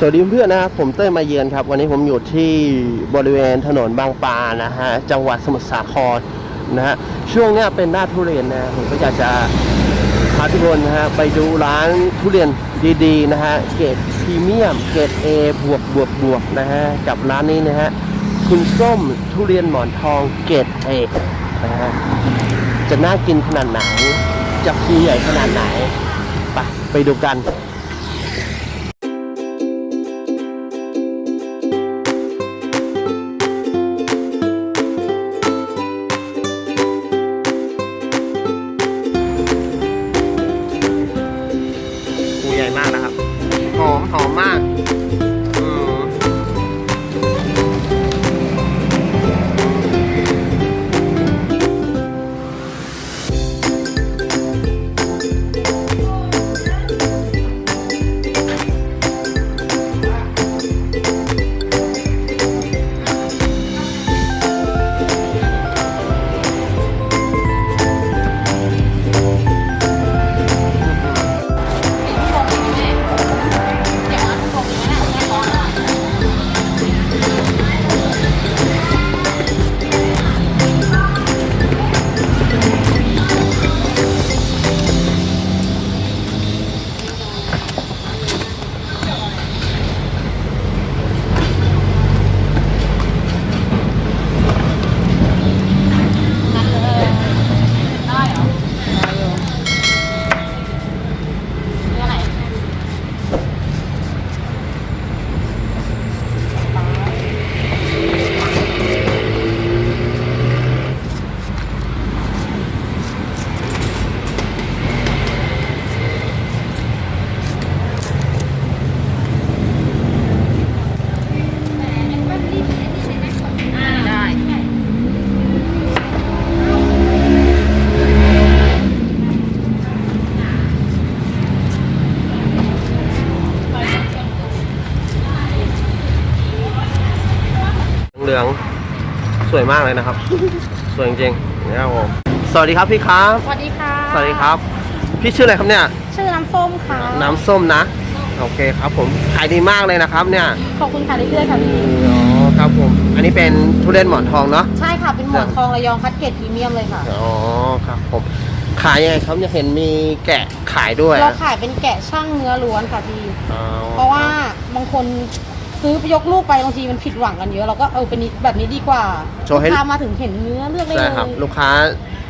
สวัสดีเพื่อนๆนะครับผมเต้ยมาเยือนครับ วันนี้ผมอยู่ที่บริเวณถนนบางปานะฮะจังหวัดสมุทรสาครนะฮะช่วงนี้เป็นหน้าทุเรียนนะผมก็อยากจะพาทุกคนนะฮะไปดูร้านทุเรียนดีๆนะฮะเกรดพรีเมียมเกรด A บวกบวกบวกนะฮะกับร้านนี้นะฮะคุณส้มทุเรียนหมอนทองเกรด A นะฮะจะน่ากินขนาดไหนจะภูใหญ่ขนาดไหนไปไปดูกัน องๆสวยมากเลยนะครับ สวยจริงๆนะครับผมสวัสดีครับพี่ครับ สวัสดีค่ะสวัสดีครับ พี่ชื่ออะไรครับเนี่ย ชื่อน้ำส้มค่ะน้ำส้มนะ โอเคครับผมขายดีมากเลยนะครับเนี่ยขอบคุณค่ะเรื่อยๆค่ะพี่อ๋อครับผม อันนี้เป็นทุเรียนหมอนทองเนาะ ใช่ค่ะเป็นหมอนทองระยองคัดเกรดพรีเมียมเลยค่ะ อ๋อครับผม ขายยังไงครับจะเห็นมีแกะขายด้วยเราขายเป็นแกะช่างเนื้อล้วนค่ะพี่ อ๋อเพราะว่าบางคน ซื้อไปยกลูกไปบางทีมันผิดหวังกันเยอะเราก็เออเป็นแบบนี้ดีกว่าโชว์ให้ ลูกค้ามาถึงเห็นเนื้อเลือกได้เลใช่ยครับ ลูกค้า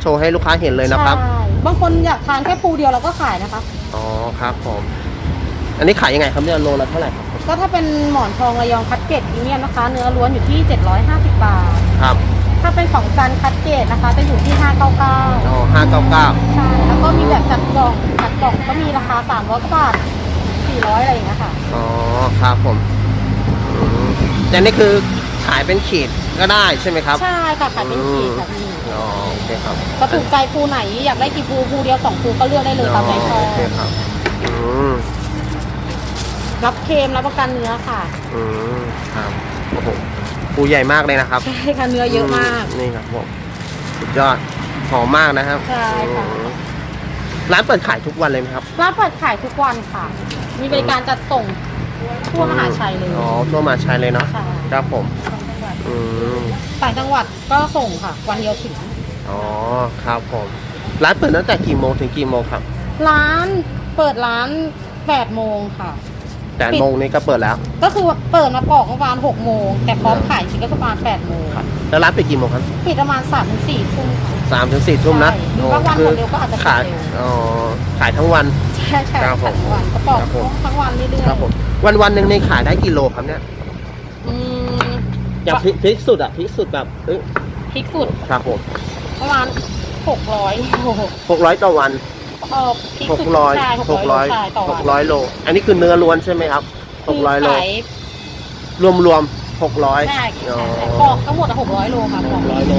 โชว์ให้ลูกค้าเห็นเลยนะครับ ใช่บางคนอยากทานแค่ภูเดียวเราก็ขายนะคะ อ๋อครับผม อันนี้ขายยังไงครับเนี่ยโลละเท่าไหร่ครับก็ถ้าเป็นหมอนทองระยองคัดเกรดพรีเมียมนะคะ เนื้อล้วนอยู่ที่ 750 บาท ครับถ้าเป็นของจันคัดเกรดนะคะ จะอยู่ที่ 599 อ๋อห้าเก้าเก้าใช่ แล้วก็มีแบบจัดกล่องจัดกล่องก็มีราคา300กว่าบาท400 อะไรอย่างเงี้ยค่ะ อ๋อครับผมอืม แต่นี่คือขายเป็นขีดก็ได้ใช่ไหมครับ ใช่ค่ะขายเป็นขีดค่ะพี่อ๋อโอเคครับก็ถูกใจภูไหนอยากได้กี่ภูภูเดียวสองภูก็เลือกได้เลยตามใจชอบโอเคครับอืมรับเค็มรับประกันเนื้อค่ะ อืมครับโอ้โหปูใหญ่มากเลยนะครับ ใช่ค่ะเนื้อเยอะมาก นี่ครับผมสุดยอดหอมมากนะครับใช่ค่ะอืมร้านเปิดขายทุกวันเลยไหมครับ ร้านเปิดขายทุกวันค่ะ มีบริการจัดส่ง ทั่วมหาชัยเลยอ๋อทั่วมหาชัยเลยเนาะ ใช่ครับผม อืม ต่างจังหวัดก็ส่งค่ะ วันเดียวถึง อ๋อ ครับผม ร้านเปิดตั้งแต่กี่โมงถึงกี่โมงครับร้านเปิดร้าน8โมงค่ะ แปดโมงนี้ก็เปิดแล้ว ก็คือเปิดมาปอกประมาณ6โมง แต่พร้อมขายจริงก็ประมาณ8โมงแล้วร้านปิดกี่โมงครับปิดประมาณ3ถึง4ทุ่มค่ะ สามถึงสี่ทุ่มนะใช่หรือบางวันคืหมดเร็วก็อาจจะปิดขายเร็ว อ๋อ ขายทั้งวัน ใช่ใช่ครับผมทั้งวันก็ปอกครับผม ทั้งวันเรื่อยๆ ครับผม วันวันหนึ่งในขายได้กี่โลครับเนี่ยอืมอย่างพริกพริกสุดอะพริกสุดแบบเอ้ยพริกสุดครับผมประมาณ600โลหกร้อยต่อวันเออพริกหกสุดร้อยใช่หกร้อยใช่ต่อหวักนร้อยโล อันนี้คือเนื้อล้วนใช่ไหมครับหกร้อยโลคืขายรวมรวมหกร้อยใช่อ๋อใช่ปอกทั้งหมดหกร้อยโลค่ะปอกร้อยโล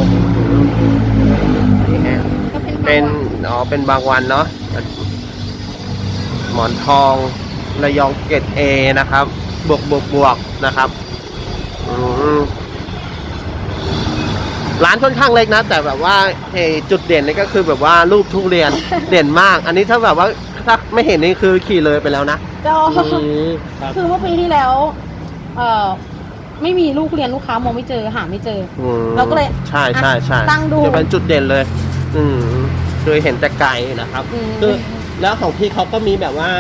นี่ฮะก็เป็นเป็นบางวันอ๋อ เป็นบางวันเนาะ หมอนทอง ระยองเกตเอนะครับ บวกบวกบวกนะครับอืมร้านค่อนข้างเล็กนะ แต่แบบว่าเอ่อจุดเด่นนี่ก็คือแบบว่ารูปทุเรียนเด่นมาก อันนี้ถ้าแบบว่าถ้าไม่เห็นนี่คือขี่เลยไปแล้วนะก็อืมครับคือเมื่อปีที่แล้ว เอ่อไม่มีลูกเรียนลูกค้ามองไม่เจอหาไม่เจออืมเราก็เลยใช่ใช่ใช่ตั้งดูจะเป็นจุดเด่นเลย อืมเคยเห็นแต่ไกลนะครับอืมคือ แล้วของพี่เขาก็มีแบบว่า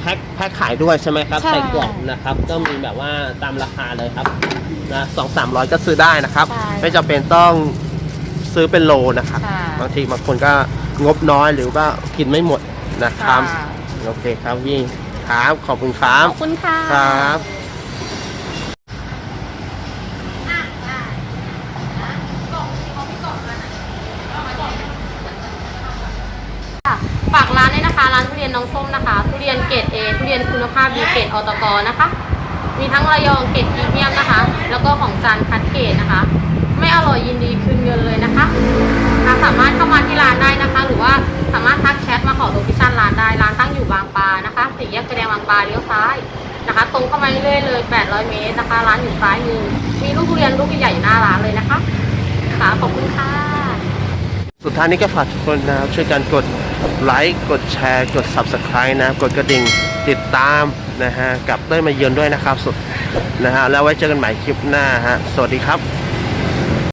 แพ็คแพ็คขายด้วยใช่ไหมครับใช่ ใส่กล่องนะครับ ก็มีแบบว่าตามราคาเลยครับนะสองสามร้อยก็ซื้อได้นะครับ ใช่ไม่จำเป็นต้องซื้อเป็นโลนะครับค่ะ บางทีบางคนก็งบน้อยหรือว่ากินไม่หมดนะครับ ค่ะโอเคครับพี่ครับขอบคุณครับขอบคุณค่ะ ครับ ค่ะฝากร้านด้วยนะคะ ร้านทุเรียนน้องส้มนะคะ ทุเรียนเกรดเอทุเรียนคุณภาพดีเกรดอตกนะคะ มีทั้งระยองเกรดพรีเมียมนะคะ แล้วก็ของจันคัดเกรดนะคะ ไม่อร่อยยินดีคืนเงินเลยนะคะสามารถเข้ามาที่ร้านได้นะคะ หรือว่าสามารถทักแชทมาขอโลเคชั่นร้านได้ ร้านตั้งอยู่บางปลานะคะสี่แยกไฟแดงบางปลาเลี้ยวซ้ายนะคะ ตรงเข้ามาเรื่อยๆเลย 800 เมตรนะคะ ร้านอยู่ซ้ายมือ มีลูกทุเรียนลูกใหญ่ๆหน้าร้านเลยนะคะ ค่ะ ขอบคุณค่ะ สุดท้ายนี้ก็ฝากทุกคนนะครับช่วยกันกดไลค์กดแชร์กด Subscribe นะครับกดกระดิ่งติดตามนะฮะกับเต้ยมาเยือนด้วยนะครับสุดนะฮะแล้วไว้เจอกันใหม่คลิปหน้าฮะสวัสดีครับ